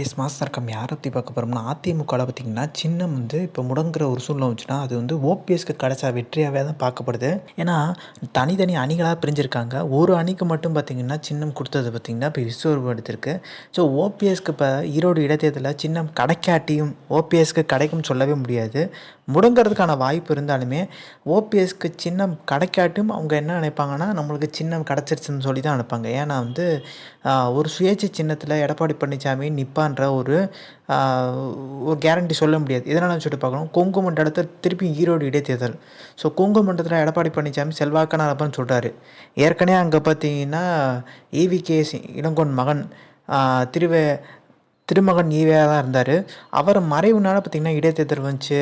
Yes master come யாரை பற்றி பார்க்க போகிறோம்னா அதிமுகவில் பார்த்திங்கன்னா சின்னம் வந்து இப்போ முடங்குற ஒரு சூழ்நிலை வந்துச்சுன்னா அது வந்து ஓபிஎஸ்க்கு கிடைச்ச வெற்றியாகவே தான் பார்க்கப்படுது. ஏன்னா தனித்தனி அணிகளாக பிரிஞ்சிருக்காங்க. ஒரு அணிக்கு மட்டும் பார்த்திங்கன்னா சின்னம் கொடுத்தது பார்த்தீங்கன்னா இப்போ ரிசர்வ் எடுத்திருக்கு ஸோ ஓபிஎஸ்க்கு இப்போ ஈரோடு இடைத்தேர்தலில் சின்னம் கிடைக்காட்டியும் ஓபிஎஸ்க்கு கிடைக்கும்னு சொல்லவே முடியாது. முடங்கிறதுக்கான வாய்ப்பு இருந்தாலுமே ஓபிஎஸ்க்கு சின்னம் கிடைக்காட்டியும் அவங்க என்ன நினைப்பாங்கன்னா நம்மளுக்கு சின்னம் கிடச்சிருச்சுன்னு சொல்லி தான் நினைப்பாங்க. ஏன்னா வந்து ஒரு சுயேட்சை சின்னத்தில் எடப்பாடி பழனிசாமி நிற்பான்ற ஒரு ஒரு கேரண்டி சொல்ல முடியாது. இதனால் சொல்லிட்டு பார்க்கணும். கொங்கு மண்டலத்தில் திருப்பி ஈரோடு இடைத்தேர்தல். ஸோ கொங்கு மண்டலத்தில் எடப்பாடி பழனிசாமி செல்வாக்கான அப்பன்னு சொல்கிறாரு ஏற்கனவே அங்கே பார்த்தீங்கன்னா ஈவி கே இளங்கோன் மகன் திருவே திருமகன் ஈவியாக தான் இருந்தார். அவர் மறைவுனால பார்த்திங்கன்னா இடைத்தேர்தல் வந்துச்சு.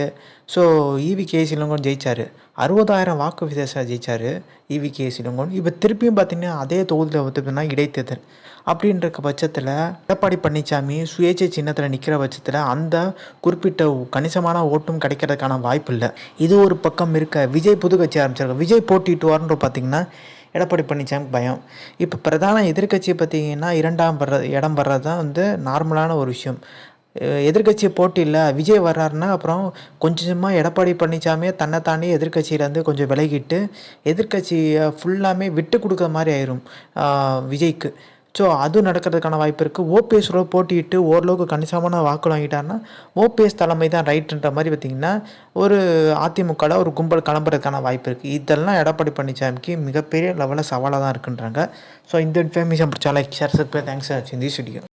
ஸோ ஈவி கே சிலங்கோன் ஜெயித்தார் அறுபதாயிரம் வாக்கு வித்தியாசம் ஜெயிச்சார் ஈவி கே சிலங்கோன் இப்போ திருப்பியும் பார்த்திங்கன்னா அதே தொகுதியில் பார்த்திங்கன்னா இடைத்தேர்தல். அப்படின்ற பட்சத்தில் எடப்பாடி பழனிசாமி சுயேட்சை சின்னத்தில் நிற்கிற பட்சத்தில் அந்த குறிப்பிட்ட கணிசமான ஓட்டும் கிடைக்கிறதுக்கான வாய்ப்பு இல்லை. இது ஒரு பக்கம் இருக்க விஜய் புது கட்சி ஆரம்பிச்சிருக்க விஜய் போட்டிட்டுவார்ன்ற பார்த்திங்கன்னா எடப்பாடி பழனிசாமி பயம். இப்போ பிரதான எதிர்க்கட்சி பார்த்தீங்கன்னா இரண்டாம் வர்ற இடம் வர்றது தான் வந்து நார்மலான ஒரு விஷயம். எதிர்கட்சி போட்டியில் விஜய் வர்றாருன்னா அப்புறம் கொஞ்சமாக எடப்பாடி பழனிசாமியே தன்னை தாண்டி எதிர்கட்சியிலேருந்து கொஞ்சம் விலகிட்டு எதிர்கட்சியை ஃபுல்லாமே விட்டு கொடுக்குற மாதிரி ஆயிரும் விஜய்க்கு. ஸோ அது நடக்கிறதுக்கான வாய்ப்பு இருக்குது ஓபிஎஸ் போட்டியிட்டு ஓரளவுக்கு கணிசமான வாக்கு வாங்கிட்டாருன்னா ஓபிஎஸ் தலைமை தான் ரைட்டுன்ற மாதிரி பார்த்திங்கன்னா ஒரு அதிமுகவில் ஒரு கும்பல் கிளம்புறதுக்கான வாய்ப்பு இருக்குது இதெல்லாம் எடப்பாடி பழனிசாமிக்கு மிகப்பெரிய லெவலில் சவாலாக தான் இருக்குன்றாங்க. ஸோ இந்த இன்ஃபர்மேஷன் பிடிச்சா லைக் ஷேர் சப்ஸ்கிரைப் தேங்க்ஸ் இந்த வீடியோ